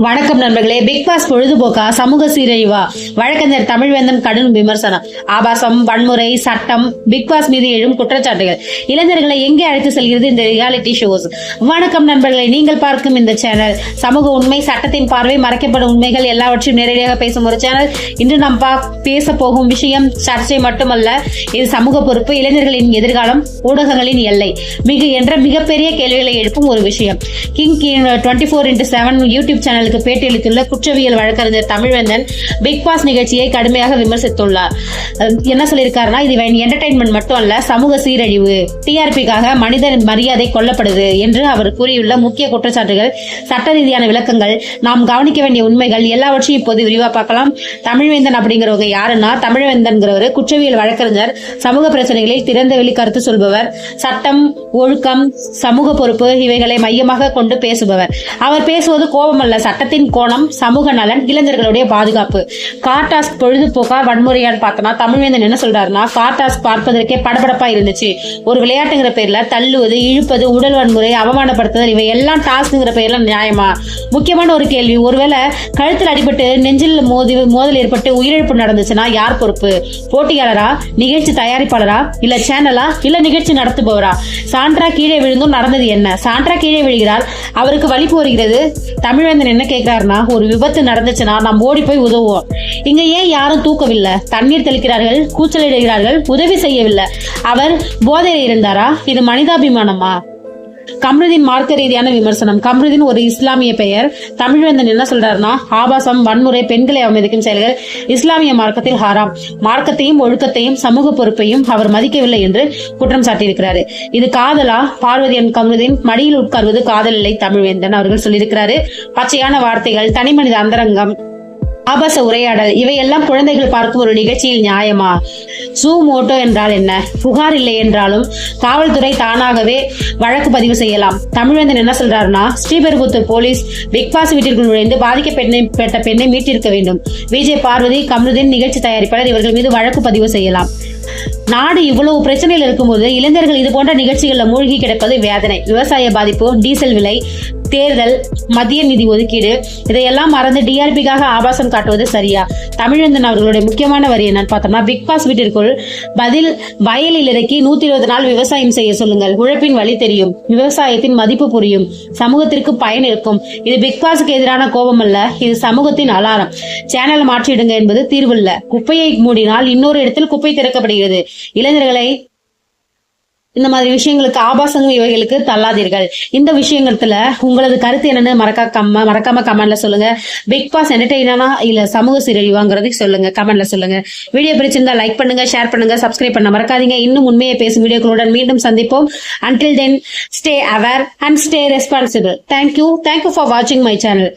வணக்கம் நண்பர்களே. Big pass பொழுதுபோக்கா? சமூக சீரழிவா? வழக்கறிஞர் தமிழ்வேந்தன் கடும் விமர்சனம். ஆபாசம் வன்முறை சட்டம் பிக் பாஸ் மீது எழும் குற்றச்சாட்டுகள். இளைஞர்களை எங்கே அழைத்து செல்கிறது இந்த ரியாலிட்டி ஷோஸ் வணக்கம் நண்பர்களே. நீங்கள் பார்க்கும் இந்த சேனல் சமூக உண்மை சட்டத்தின் பார்வை மறைக்கப்படும் உண்மைகள் எல்லாவற்றையும் நேரடியாக பேசும் ஒரு சேனல் இன்று நாம் பா- பேச போகும் விஷயம் சர்ச்சை மட்டுமல்ல இது சமூக பொறுப்பு இளைஞர்களின் எதிர்காலம் ஊடகங்களின் எல்லை. மிக என்ற மிகப்பெரிய கேள்விகளை எழுப்பும் ஒரு விஷயம். King twenty four into seven YouTube channel சேனலுக்கு பேட்டியளித்துள்ள குற்றவியல் வழக்கறிஞர் தமிழ்வேந்தன் பிக் பாஸ் நிகழ்ச்சியை கடுமையாக விமர்சித்துள்ளார். என்ன சொல்லியிருக்காருன்னா இது என்டர்டைன்மெண்ட் மட்டும் அல்ல சமூக சீரழிவு. டிஆர்பிக்காக மனித மரியாதை கொல்லப்படுது என்று அவர் கூறியுள்ள முக்கிய குற்றச்சாட்டுகள் சட்ட ரீதியான விளக்கங்கள் நாம் கவனிக்க வேண்டிய உண்மைகள் எல்லாவற்றையும் இப்போது விரிவா பார்க்கலாம். தமிழ்வேந்தன் அப்படிங்கிறவங்க யாருன்னா தமிழ்வேந்தன்கிறவர் குற்றவியல் வழக்கறிஞர் சமூக பிரச்சனைகளில் திறந்த வெளி கருத்து சொல்பவர் சட்டம் ஒழுக்கம் சமூக பொறுப்பு இவைகளை மையமாக கொண்டு பேசுபவர். அவர் பேசுவது கோபம் அல்ல கோபமல்ல சட்டத்தின் கோணம் சமூக நலன் இளைஞர்களுடைய பாதுகாப்பு. கார்டாஸ்க் பொழுதுபோக்கா வன்முறையான்னு பார்த்தோம்னா தமிழ்வேந்தன் என்ன சொல்றாருன்னா கார்டாஸ் பார்ப்பதற்கே படபடப்பா இருந்துச்சு. ஒரு விளையாட்டுங்கிற பேர்ல தள்ளுவது இழுப்பது உடல் வன்முறை அவமானப்படுத்துதல் இவை எல்லாம் டாஸ்க்குங்கிற பேர்ல நியாயமா? முக்கியமான ஒரு கேள்வி. ஒருவேளை கழுத்தில் அடிபட்டு நெஞ்சில் மோதி மோதல் ஏற்பட்டு உயிரிழப்பு நடந்துச்சுன்னா யார் பொறுப்பு? போட்டியாளரா நிகழ்ச்சி தயாரிப்பாளரா இல்ல சேனலா இல்ல நிகழ்ச்சி நடத்துபவரா? சான்றா கீழே விழுந்தும் நடந்தது என்ன? சான்றா கீழே விழுகிறார் அவருக்கு வழி போறுகிறது தமிழ்வேந்தன் என்ன கேட்கிறாருன்னா ஒரு விபத்து நடந்துச்சுன்னா நாம் ஓடி போய் உதவுவோம். இங்க ஏன் யாரும் தூக்கவில்லை? தண்ணீர் தெளிக்கிறார்கள் கூச்சலிடுகிறார்கள் உதவி செய்யவில்லை. அவர் போதையில் இருந்தாரா? இது மனிதாபிமானமா? கம்ருதீன் மார்க்க ரீதியான விமர்சனம். கம்ருதீன் ஒரு இஸ்லாமிய பெயர். தமிழ்வேந்தன் என்ன சொல்றாருன்னா ஆபாசம் வன்முறை பெண்களை அவமதிக்கும் செயல்கள் இஸ்லாமிய மார்க்கத்தில் ஹாராம். மார்க்கத்தையும் ஒழுக்கத்தையும் சமூக பொறுப்பையும் அவர் மதிக்கவில்லை என்று குற்றம் சாட்டியிருக்கிறாரு. இது காதலா? பார்வதியன் கம்ருதீன் மடியில் உட்கார்வது காதல் இல்லை தமிழ்வேந்தன் அவர்கள் சொல்லியிருக்கிறாரு. பச்சையான வார்த்தைகள் தனிமனித அந்தரங்கம் ஆபாச உரையாடல். இவையெல்லாம் குழந்தைகள் பார்க்கும் ஒரு நிகழ்ச்சியில் நியாயமா? சூ மோட்டோ என்றால் என்ன? புகார் இல்லை என்றாலும் காவல்துறை தானாகவே வழக்கு பதிவு செய்யலாம். தமிழ்வேந்தன் என்ன சொல்றாருன்னா ஸ்ரீபெரும்புத்தூர் போலீஸ் பிக் பாஸ் வீட்டிற்குள் நுழைந்து பாதிக்கப்பட்ட பெண்ணை மீட்டிருக்க வேண்டும். விஜய் பார்வதி கம்ருதீன் நிகழ்ச்சி தயாரிப்பாளர் இவர்கள் மீது வழக்கு பதிவு செய்யலாம். நாடு இவ்வளவு பிரச்சனையில் இருக்கும்போது இளைஞர்கள் இது போன்ற நிகழ்ச்சிகளில் மூழ்கி கிடப்பது வேதனை. விவசாய பாதிப்பு டீசல் விலை தேர்தல் மத்திய நிதி ஒதுக்கீடு இதையெல்லாம் மறந்து டிஆர்பிக்காக ஆபாசம் காட்டுவது சரியா? தமிழந்தன் அவர்களுடைய முக்கியமான வரி என்னன்னு பார்த்தோம்னா பிக் பாஸ் வீட்டிற்குள் பதில் வயலில் இறக்கி நூத்தி இருபது நாள் விவசாயம் செய்ய சொல்லுங்கள். உழைப்பின் வழி தெரியும். விவசாயத்தின் மதிப்பு புரியும். சமூகத்திற்கு பயன் இருக்கும். இது பிக் பாஸுக்கு எதிரான கோபம் அல்ல இது சமூகத்தின் அலாரம். சேனல் மாற்றிடுங்க என்பது தீர்வல்ல. குப்பையை மூடினால் இன்னொரு இடத்தில் குப்பை திறக்கப்படுகிறது. இளைஞர்களை இந்த மாதிரி விஷயங்களுக்கு ஆபாசங்கள் இவைகளுக்கு தள்ளாதீர்கள். இந்த விஷயங்கள்ல உங்களது கருத்து என்னன்னு மறக்காம மறக்காம கமெண்ட்ல சொல்லுங்க. பிக் பாஸ் என்டர்டெய்னா இல்ல சமூக சீரழிவாங்கிறது சொல்லுங்க. கமெண்ட்ல சொல்லுங்க. வீடியோ பிடிச்சிருந்தா லைக் பண்ணுங்க ஷேர் பண்ணுங்க சப்ஸ்கிரைப் பண்ண மறக்காதீங்க. இன்னும் உண்மையை பேசும் வீடியோக்களுடன் மீண்டும் சந்திப்போம். Until then stay aware and stay responsible thank you thank you for வாட்சிங் மை சேனல்